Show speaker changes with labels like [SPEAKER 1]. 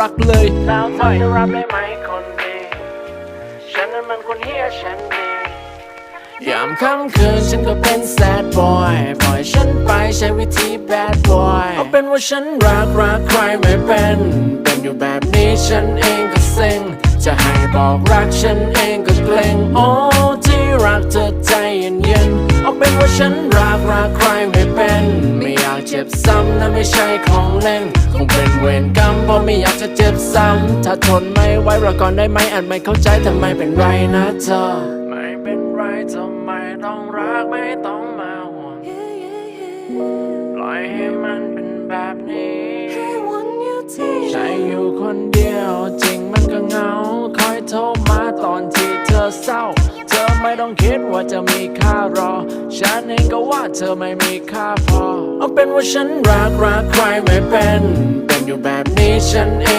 [SPEAKER 1] รักเลย
[SPEAKER 2] แล้วเธอจะรับได้ไหมคนดีฉันนั้นมันคนเฮียฉันเอง
[SPEAKER 1] ยามค่ำคืนฉันก็เป็น sad boy ปล่อยฉันไปใช้วิธี bad boy เอาเป็นว่าฉันรักรักใครไม่เป็น เป็นอยู่แบบนี้ฉันเองก็เซ็ง จะให้บอกรักฉันเองก็เกรงโอ้ที่รักเธอใจเย็นเย็นๆเอาเป็นว่าฉันรักรักใครไม่เป็นไม่อยากเจ็ บซ้ำนะไม่ใช่ของเล่น คงเป็นเวรกรรมเพราะไม่อยากจะเจ็บซ้ำ ถ้าทนไม่ไหวรอก่อนได้ไหมอาจไม่เข้าใจทำไมเป็นไรนะเธอ
[SPEAKER 2] ไม่เป็นไรทำไมต้องรักไม่ต้องมาห่วงปล่อยให้มันเป็นแบบนี้ใช้อยู่คนเดียวจริงมันก็เหงา คอยโทรมาตอนที่เธอเศร้าเธอ ไม่ต้องคิดว่าจะมีค่ารอ ฉันเองก็ว่าเธอไม่มีค่าพอ
[SPEAKER 1] เอาเป็นว่าฉันรักรักใครไม่เป็น เป็นอยู่แบบนี้ฉันเอง